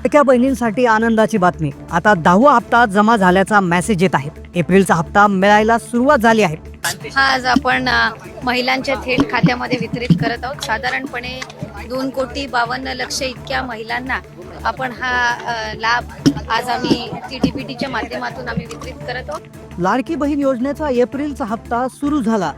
लाडक्या बहिणींसाठी आनंदाची बातमी. आता दहावा हप्ता जमा झाल्याचा मेसेज येत आहे. एप्रिलचा हप्ता मिळायला सुरुवात झाली आहे. हा आज आपण महिलांच्या थेट खात्यामध्ये वितरित करत आहोत. साधारणपणे दोन कोटी बावन्न लक्ष इतक्या महिलांना आपण हा लाभ आज आम्ही टी डी पी टीच्या माध्यमातून आम्ही वितरित करत आहोत. लाडकी बहीण योजनेचा एप्रिलचा हप्ता सुरू झाला.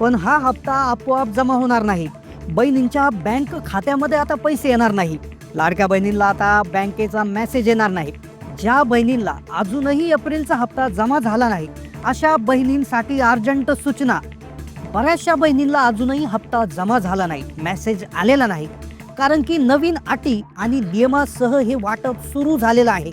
पण हा हप्ता आपोआप जमा होणार नाही. बहिणींच्या बँक खात्यामध्ये आता पैसे येणार नाही. लाडक्या बहिणींना आता बँकेचा मेसेज येणार नाही. ज्या बहिणींना अजूनही एप्रिलचा हप्ता जमा झाला नाही अशा बहिणींसाठी अर्जंट सूचना. बऱ्याचशा बहिणींना अजूनही हप्ता जमा झाला नाही मेसेज आलेला नाही. कारण की नवीन अटी आणि नियमासह हे वाटप सुरू झालेलं आहे.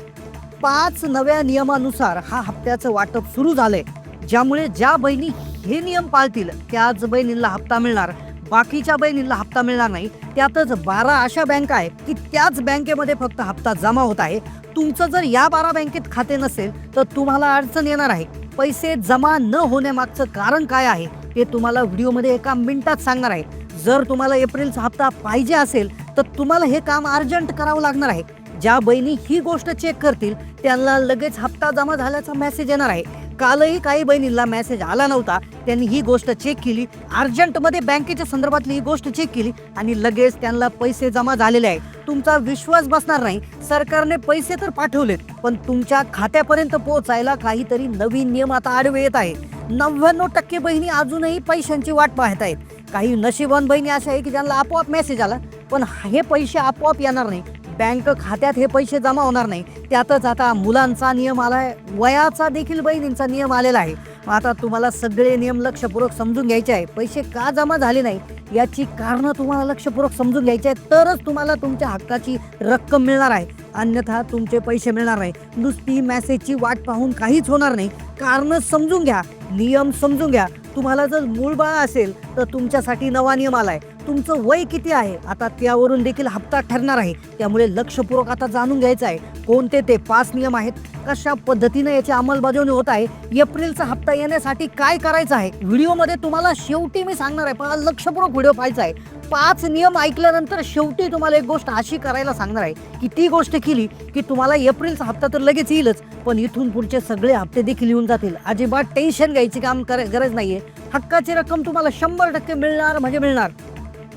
पाच नव्या नियमानुसार हा हप्त्याचं वाटप सुरू झालंय. ज्यामुळे ज्या बहिणी हे नियम पाळतील त्याच बहिणींना हप्ता मिळणार. बाकीच्या बहिणींना हप्ता मिळणार नाही. त्यातच बारा अशा बँका आहेत की त्याच बँकेमध्ये फक्त हप्ता जमा होत आहे. तुमचं जर या बारा बँकेत खाते नसेल तर तुम्हाला अडचण येणार आहे. पैसे जमा न होण्यामागचं कारण काय आहे ते तुम्हाला व्हिडिओमध्ये एका मिनिटात सांगणार आहे. जर तुम्हाला एप्रिलचा हप्ता पाहिजे असेल तर तुम्हाला हे काम अर्जंट करावं लागणार आहे. ज्या बहिणी ही गोष्ट चेक करतील त्यांना लगेच हप्ता जमा झाल्याचा मेसेज येणार आहे. कालही काही बहिणींना मेसेज आला नव्हता. त्यांनी ही गोष्ट चेक केली. अर्जंटमध्ये बँकेच्या संदर्भातली ही गोष्ट चेक केली आणि लगेच त्यांना पैसे जमा झालेले आहे तुमचा विश्वास बसणार नाही. सरकारने पैसे तर पाठवलेत पण तुमच्या खात्यापर्यंत पोहोचायला काहीतरी नवीन नियम आता आडवे येत आहे नव्याण्णव टक्के बहिणी अजूनही पैशांची वाट पाहत आहेत. काही नशिबान बहिणी अशा आहे की ज्यांना आपोआप मेसेज आला पण हे पैसे आपोआप येणार नाही. बँक खात्यात हे पैसे जमा होणार नाही. त्यातच आता मुलांचा नियम आलाय वयाचा देखील बहिणींचा नियम आलेला आहे. आता तुम्हाला सगळे नियम लक्षपूर्वक समजून घ्यायचे आहे. पैसे का जमा झाले नाही? याची कारणं तुम्हाला लक्षपूर्वक समजून घ्यायची आहे तरच तुम्हाला तुमच्या हक्काची रक्कम मिळणार आहे. अन्यथा तुमचे पैसे मिळणार नाही. नुसती मॅसेजची वाट पाहून काहीच होणार नाही. कारणं समजून घ्या नियम समजून घ्या. तुम्हाला जर मूळ बाळ असेल तर तुमच्यासाठी नवा नियम आला आहे तुमचं वय किती आहे? आता त्यावरून देखील हप्ता ठरणार आहे. त्यामुळे लक्षपूर्वक आता जाणून घ्यायचं आहे. कोणते ते पाच नियम आहेत? कशा पद्धतीने याची अंमलबजावणी होत आहे? एप्रिलचा हप्ता येण्यासाठी काय करायचं आहे? व्हिडिओमध्ये तुम्हाला शेवटी मी सांगणार आहे. पण लक्षपूर्वक व्हिडिओ पाहायचा आहे. पाच नियम ऐकल्यानंतर शेवटी तुम्हाला एक गोष्ट अशी करायला सांगणार आहे की ती गोष्ट केली की तुम्हाला एप्रिलचा हप्ता तर लगेच येईलच पण इथून पुढचे सगळे हप्ते देखील येऊन जातील. अजिबात टेन्शन घ्यायची काम कर गरज नाहीये. हक्काची रक्कम तुम्हाला शंभर टक्के मिळणार म्हणजे मिळणार.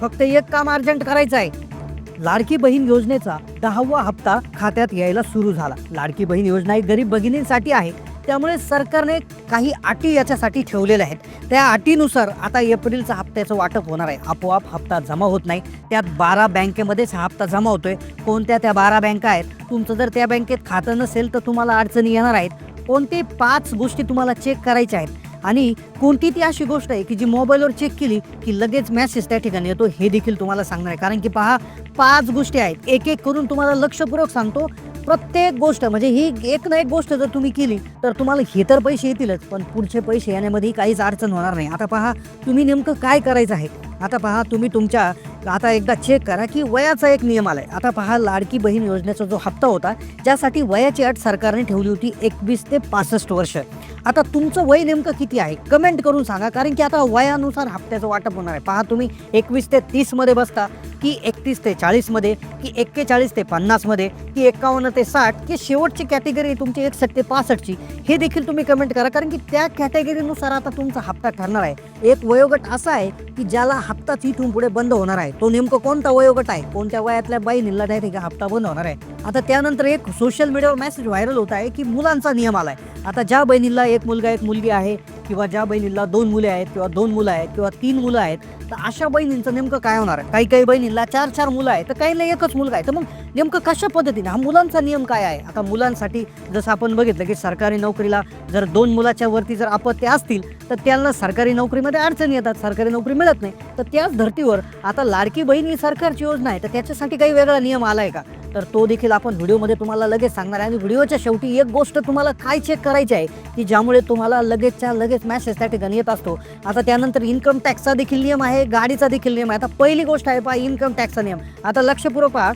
फक्त एक काम अर्जंट करायचं आहे. लाडकी बहीण योजनेचा दहावा हप्ता खात्यात यायला सुरू झाला. लाडकी बहीण योजना ही गरीब भगिनींसाठी आहे. त्यामुळे सरकारने काही अटी याच्यासाठी ठेवलेल्या आहेत. त्या अटीनुसार आता एप्रिलचा हप्त्याचं वाटप होणार आहे. आपोआप हप्ता जमा होत नाही. त्यात बारा बँकेमध्येच हा हप्ता जमा होतोय. कोणत्या त्या बारा बँका आहेत? तुमचं जर त्या बँकेत खातं नसेल तर तुम्हाला अडचणी येणार आहेत. कोणते पाच गोष्टी तुम्हाला चेक करायच्या आहेत? आणि कोणती ती अशी गोष्ट आहे की जी मोबाईलवर चेक केली की लगेच मॅसेज त्या ठिकाणी येतो? हे देखील तुम्हाला सांगणार आहे. कारण की पहा पाच गोष्टी आहेत. एक एक करून तुम्हाला लक्षपूर्वक सांगतो. प्रत्येक गोष्ट म्हणजे ही एक ना एक गोष्ट जर तुम्ही केली तर तुम्हाला हे तर पैसे येतीलच. पण पुढचे पैसे येण्यामध्ये काहीच अडचण होणार नाही. आता पहा तुम्ही नेमकं काय करायचं आहे? आता पहा तुम्ही तुमच्या आता एकदा चेक करा की वयाचा एक नियम आलाय. आता पहा लाडकी बहीण योजनेचा जो हप्ता होता ज्यासाठी वयाची अट सरकारने ठेवली होती एकवीस ते पासष्ट वर्ष. आता तुमचं वय नेमकं किती आहे? कमेंट करून सांगा कारण की आता वयानुसार हप्त्याचं वाटप होणार आहे. पहा तुम्ही एकवीस ते तीसमध्ये बसता की एकतीस ते चाळीसमध्ये की एक्केचाळीस ते पन्नासमध्ये की एकावन्न ते साठ की शेवटची कॅटेगरी तुमची एकसष्ट ते पासष्टची हे देखील तुम्ही कमेंट करा कारण की त्या कॅटेगरीनुसार आता तुमचा हप्ता ठरणार आहे. एक वयोगट असा आहे की ज्याला हप्ताच इथून पुढे बंद होणार आहे. तो नेमकं कोणता वयोगट आहे? कोणत्या वयातल्या बाईनीला डायरेक्ट हप्ता बंद होणार आहे? आता त्यानंतर एक सोशल मीडियावर मेसेज व्हायरल होत आहे की मुलांचा नियम आलाय. आता ज्या बहिणीला एक मुलगा एक मुलगी आहे किंवा ज्या बहिणीला दोन मुले आहेत किंवा दोन मुलं आहेत किंवा तीन मुलं आहेत तर अशा बहिणींचं नेमकं काय होणार? आहे काही काही बहिणींना चार चार मुलं आहेत तर काहींना एकच मुलगा आहे. तर मग नेमकं कशा पद्धतीने हा मुलांचा नियम काय आहे? आता मुलांसाठी जसं आपण बघितलं की सरकारी नोकरीला जर दोन मुलाच्या वरती जर अपत्य असतील तर त्यांना सरकारी नोकरीमध्ये अडचणी येतात. सरकारी नोकरी मिळत नाही. तर त्याच धर्तीवर आता लाडकी बहीण ही सरकारची योजना आहे तर त्याच्यासाठी काही वेगळा नियम आला आहे का? तर तो देखील आपण व्हिडिओमध्ये तुम्हाला लगेच सांगणार आहे. आणि व्हिडिओच्या शेवटी एक गोष्ट तुम्हाला काय चेक करायची आहे की ज्यामुळे तुम्हाला लगेचच्या लगेच मॅसेज त्या ठिकाणी येत असतो. आता त्यानंतर इन्कम टॅक्सचा देखील नियम आहे गाडीचा देखील नियम आहे. आता पहिली गोष्ट आहे पहा इन्कम टॅक्सचा नियम. आता लक्षपूर्वक पहा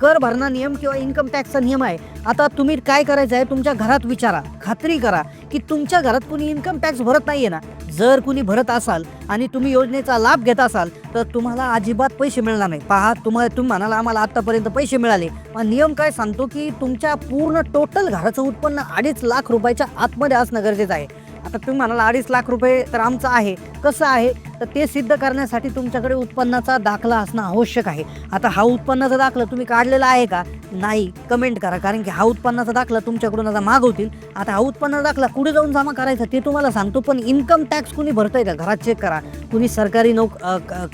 कर भरणा नियम किंवा इन्कम टॅक्सचा नियम आहे. आता तुम्ही काय करायचं आहे तुमच्या घरात विचारा. खात्री करा की तुमच्या घरात कुणी इन्कम टॅक्स भरत नाहीये ना. जर कुणी भरत असाल आणि तुम्ही योजनेचा लाभ घेत असाल तर तुम्हाला अजिबात पैसे मिळणार नाही. पहा तुम्हाला तुम्ही म्हणाला आम्हाला आतापर्यंत पैसे मिळाले. पण नियम काय सांगतो की तुमच्या पूर्ण टोटल घराचं उत्पन्न अडीच लाख रुपयाच्या आतमध्ये असणं गरजेचं आहे. आता तुम्ही म्हणाला अडीच लाख रुपये तर आमचं आहे. कसं आहे? तर ते सिद्ध करण्यासाठी तुमच्याकडे उत्पन्नाचा दाखला असणं आवश्यक आहे. आता हा उत्पन्नाचा दाखला तुम्ही काढलेला आहे का? नाही कमेंट करा कारण की हा उत्पन्नाचा दाखला तुमच्याकडून आता मागवतील. आता हा उत्पन्नाचा दाखला कुठे जाऊन जमा करायचा ते तुम्हाला सांगतो पण इन्कम टॅक्स कुणी भरतंय का? घरात चेक करा. कुणी सरकारी नोक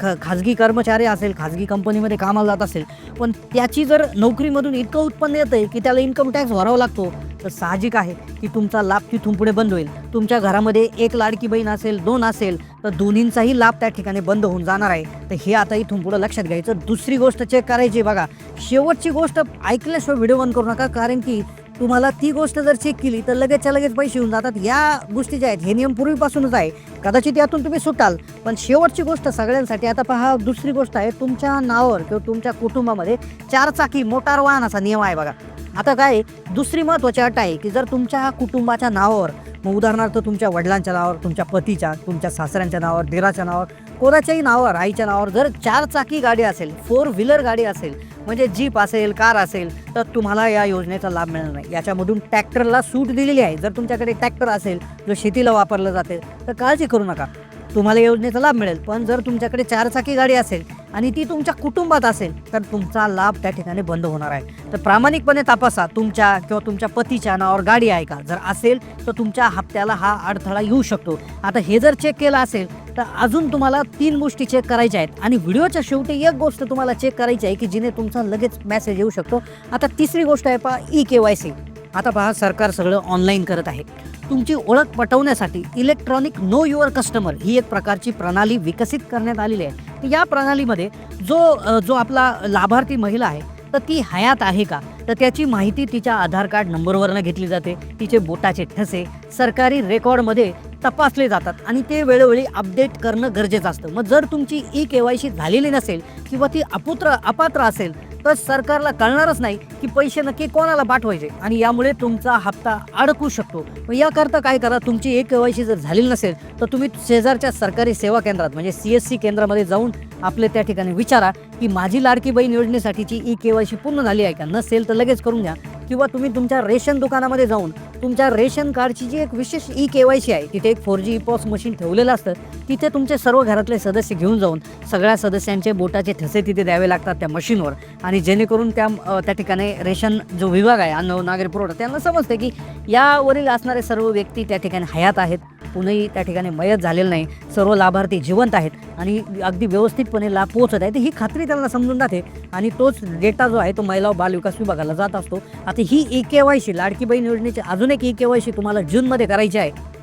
ख- खाजगी कर्मचारी असेल खाजगी कंपनीमध्ये कामाला जात असेल पण त्याची जर नोकरीमधून इतकं उत्पन्न येतं आहे की त्याला इन्कम टॅक्स भरावा लागतो तर साहजिक आहे की तुमचा लाभ तिथून पुढे बंद होईल. तुमच्या घरामध्ये एक लाडकी बहीण असेल दोन असेल तर दोन्हींचाही लाभ त्या ठिकाणी बंद होऊन जाणार आहे. तर हे आता इथून पुढं लक्षात घ्यायचं. दुसरी गोष्ट चेक करायची बघा. शेवटची गोष्ट ऐकल्याशिवाय व्हिडिओ बंद करू नका कारण की तुम्हाला ती गोष्ट जर चेक केली तर लगेचच्या लगेच पैसे येऊन जातात. या गोष्टी ज्या आहेत हे नियम पूर्वीपासूनच आहे. कदाचित यातून तुम्ही सुटाल पण शेवटची गोष्ट सगळ्यांसाठी आता पहा दुसरी गोष्ट आहे तुमच्या नावावर किंवा तुमच्या कुटुंबामध्ये चारचाकी मोटार मोटार वाहनाचा नियम आहे बघा. आता काय दुसरी महत्त्वाची अट आहे की जर तुमच्या कुटुंबाच्या नावावर मग उदाहरणार्थ तुमच्या वडिलांच्या नावावर तुमच्या पतीच्या तुमच्या सासऱ्यांच्या नावावर दिराच्या नावावर कोणाच्याही नावावर आईच्या नावावर जर चार चाकी गाडी असेल फोर व्हीलर गाडी असेल म्हणजे जीप असेल कार असेल तर तुम्हाला या योजनेचा लाभ मिळणार नाही. याच्यामधून ट्रॅक्टरला सूट दिलेली आहे. जर तुमच्याकडे ट्रॅक्टर असेल जो शेतीला वापरलं जाते तर काळजी करू नका. तुम्हाला योजनेचा लाभ मिळेल. पण जर तुमच्याकडे चारचाकी गाडी असेल आणि ती तुमच्या कुटुंबात असेल तर तुमचा लाभ त्या ठिकाणी बंद होणार आहे. तर प्रामाणिकपणे तपासा तुमच्या किंवा तुमच्या पतीच्या नावावर गाडी आहे का? जर असेल तर तुमच्या हप्त्याला हा अडथळा येऊ शकतो. आता हे जर चेक केलं असेल तर अजून तुम्हाला तीन गोष्टी चेक करायच्या आहेत. आणि व्हिडिओच्या शेवटी एक गोष्ट तुम्हाला चेक करायची आहे की जिने तुमचा लगेच मेसेज येऊ शकतो. आता तिसरी गोष्ट आहे पहा ई के वाय सी आता पहा सरकार सगळं ऑनलाईन करत आहे. तुमची ओळख पटवण्यासाठी इलेक्ट्रॉनिक नो युअर कस्टमर ही एक प्रकारची प्रणाली विकसित करण्यात आलेली आहे. या प्रणालीमध्ये जो जो आपला लाभार्थी महिला आहे तर ती हयात आहे का? तर त्याची माहिती तिच्या आधार कार्ड नंबरवरनं घेतली जाते तिचे बोटाचे ठसे सरकारी रेकॉर्डमध्ये तपासले जातात आणि ते वेळोवेळी अपडेट करणं गरजेचं असतं. मग जर तुमची ई के वाय सी झालेली नसेल किंवा ती अपुत्र अपात्र असेल तर सरकारला कळणारच नाही की पैसे नक्की कोणाला पाठवायचे. आणि यामुळे तुमचा हप्ता अडकू शकतो. मग याकरता काय करा तुमची एक केवायसी जर झालेली नसेल तर तुम्ही शेजारच्या सरकारी सेवा केंद्रात म्हणजे सी एस सी केंद्रामध्ये जाऊन आपले त्या ठिकाणी विचारा की माझी Ladki Bahin योजनेसाठीची e KYC C पूर्ण झाली आहे का? नसेल तर लगेच करून घ्या. किंवा तुम्ही तुमच्या रेशन दुकानामध्ये जाऊन तुमच्या रेशन कार्डची जी एक विशेष ई के वाय सी आहे तिथे एक फोर जी पॉस मशीन ठेवलेलं असतं तिथे तुमचे सर्व घरातले सदस्य घेऊन जाऊन सगळ्या सदस्यांचे बोटाचे ठसे तिथे द्यावे लागतात त्या मशीनवर आणि जेणेकरून त्या त्या ठिकाणी रेशन जो विभाग आहे अन्न नागरी पुरवठा त्यांना समजते की यावरील असणारे सर्व व्यक्ती त्या ठिकाणी हयात आहेत. कुणीही त्या ठिकाणी मयत झालेलं नाही. सर्व लाभार्थी जिवंत आहेत आणि अगदी व्यवस्थितपणे लाभ पोहोचत आहे. तर ही खात्री त्यांना समजून जाते आणि तोच डेटा जो आहे तो महिला बाल विकास विभागाला जात असतो. आता ही E K Y C Ladki Bahin योजनेची अजून एक ई के वाय सी तुम्हाला जूनमध्ये करायची आहे.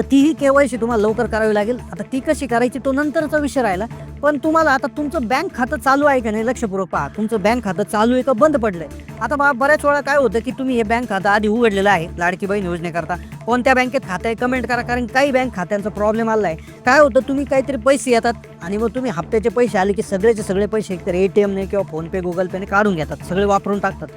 तर तीही केवायसी तुम्हाला लवकर करावी लागेल. आता ती कशी करायची तो नंतरचा विषय राहिला. पण तुम्हाला आता तुमचं बँक खातं चालू आहे का नाही लक्षपूर्वक पहा. तुमचं बँक खातं चालू आहे का बंद पडलंय? आता बा बऱ्याच वेळा काय होतं की तुम्ही हे बँक खातं आधी उघडलेलं आहे लाडकी बहीण योजनेकरता. कोणत्या बँकेत खातं आहे कमेंट करा कारण काही बँक खात्यांचा प्रॉब्लेम आला आहे. काय होतं तुम्ही काहीतरी पैसे येतात आणि मग तुम्ही हप्त्याचे पैसे आले की सगळेचे सगळे पैसे एकतर ए टी एमने किंवा फोनपे गुगल पेने काढून घेतात. सगळे वापरून टाकतात.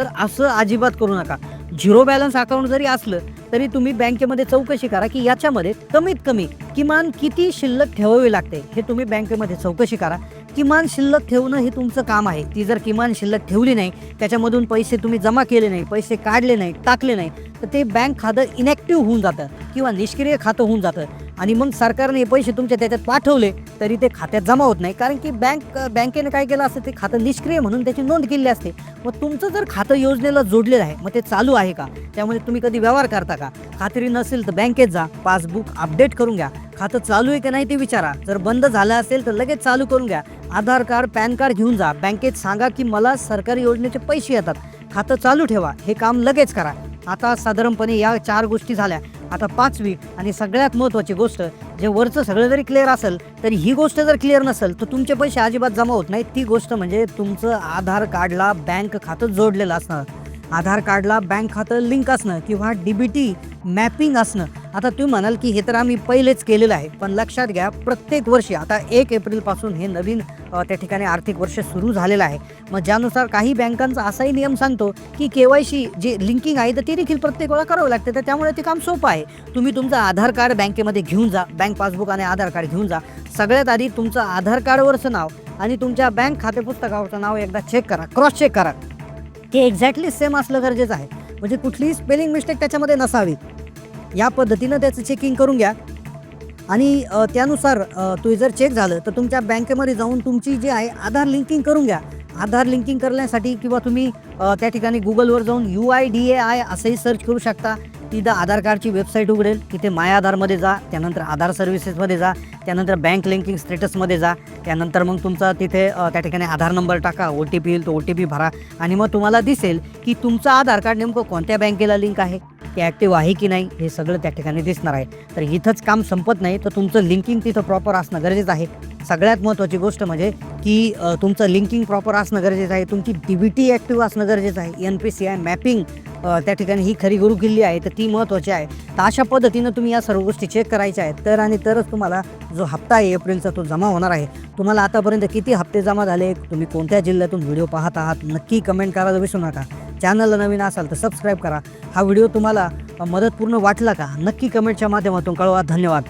तर असं अजिबात करू नका. झिरो बॅलन्स अकाउंट जरी असलं तरी तुम्ही बँकेमध्ये चौकशी करा की याच्यामध्ये कमीत कमी किमान किती शिल्लक ठेवावी लागते हे तुम्ही बँकेमध्ये चौकशी करा. किमान शिल्लक ठेवणं हे तुमचं काम आहे. ती जर किमान शिल्लक ठेवली नाही त्याच्यामधून पैसे तुम्ही जमा केले नाही पैसे काढले नाही टाकले नाही तर ते बँक खातं इनॅक्टिव्ह होऊन जातं किंवा निष्क्रिय खातं होऊन जातं. आणि मग सरकारने हे पैसे तुमच्या त्याच्यात पाठवले तरी ते खात्यात जमा होत नाही. कारण की बँक बँकेने काय केलं असतं ते खातं निष्क्रिय म्हणून त्याची नोंद केली असते. मग तुमचं जर खातं योजनेला जोडलेलं आहे मग ते चालू आहे का? त्यामुळे तुम्ही कधी व्यवहार करता का? खात्री नसेल तर बँकेत जा पासबुक अपडेट करून घ्या. खातं चालू आहे की नाही ते विचारा. जर बंद झालं असेल तर लगेच चालू करून घ्या. आधार कार्ड पॅन कार्ड घेऊन जा. बँकेत सांगा की मला सरकारी योजनेचे पैसे येतात. खातं चालू ठेवा. हे काम लगेच करा. आता साधारणपणे या चार गोष्टी झाल्या. आता पाचवी आणि सगळ्यात महत्त्वाची गोष्ट जे वरचं सगळं जरी क्लिअर असेल तरी ही गोष्ट जर क्लिअर नसेल तर तुमचे पैसे अजिबात जमा होत नाही ती गोष्ट म्हणजे तुमचं आधार कार्डला बँक खातं जोडलेलं असणार. आधार कार्डला बँक खातं लिंक असणं किंवा डी बी टी मॅपिंग असणं. आता तुम्ही म्हणाल की हे तर आम्ही पहिलेच केलेलं आहे पण लक्षात घ्या प्रत्येक वर्षी आता एक एप्रिलपासून हे नवीन त्या ठिकाणी आर्थिक वर्ष सुरू झालेलं आहे. मग ज्यानुसार काही बँकांचा असाही नियम सांगतो की के वाय सी जे लिंकिंग आहे तर ती देखील प्रत्येक वेळा करावं लागते. तर त्यामुळे ते काम सोपं आहे. तुम्ही तुमचं आधार कार्ड बँकेमध्ये घेऊन जा बँक पासबुक आणि आधार कार्ड घेऊन जा. सगळ्यात आधी तुमचं आधार कार्डवरचं नाव आणि तुमच्या बँक खाते पुस्तकावरचं नाव एकदा चेक करा क्रॉस चेक करा. ते एक्झॅक्टली सेम असलं गरजेचं आहे. म्हणजे कुठलीही स्पेलिंग मिस्टेक त्याच्यामध्ये नसावी. या पद्धतीनं त्याचं चेकिंग करून घ्या. आणि त्यानुसार अ, जर चेक झालं तर तुमच्या बँकेमध्ये जाऊन तुमची जी आहे आधार लिंकिंग करून घ्या. आधार लिंकिंग करण्यासाठी किंवा तुम्ही त्या ठिकाणी गुगलवर जाऊन U I D A I असंही सर्च करू शकता. तिथं आधार कार्डची वेबसाईट उघडेल तिथे माय आधारमध्ये जा त्यानंतर आधार सर्व्हिसेसमध्ये जा त्यानंतर बँक लिंकिंग स्टेटसमध्ये जा त्यानंतर मग तुमचा तिथे त्या ठिकाणी आधार नंबर टाका ओ टी पी येईल तो ओ टी पी भरा. आणि मग तुम्हाला दिसेल की तुमचं आधार कार्ड नेमकं कोणत्या बँकेला लिंक आहे ते ॲक्टिव्ह आहे की नाही हे सगळं त्या ठिकाणी दिसणार आहे. तर इथंच काम संपत नाही तर तुमचं लिंकिंग तिथं प्रॉपर असणं गरजेचं आहे. सगळ्यात महत्त्वाची गोष्ट म्हणजे की तुमचं लिंकिंग प्रॉपर असणं गरजेचं आहे तुमची डी बी टी ॲक्टिव्ह असणं गरजेचं आहे. N P C I mapping त्या ठिकाणी ही खरी गुरु किल्ली आहे तर ती महत्त्वाची आहे. तर अशा पद्धतीनं तुम्ही या सर्व गोष्टी चेक करायच्या आहेत. तर आणि तरच तुम्हाला जो हप्ता आहे एप्रिलचा तो जमा होणार आहे. तुम्हाला आतापर्यंत किती हप्ते जमा झाले तुम्ही कोणत्या जिल्ह्यातून व्हिडिओ पाहत आहात नक्की कमेंट करायला विसरू नका. चॅनलला नवीन असाल तर सबस्क्राईब करा. हा व्हिडिओ तुम्हाला मदतपूर्ण वाटला का नक्की कमेंटच्या माध्यमातून कळवा. धन्यवाद.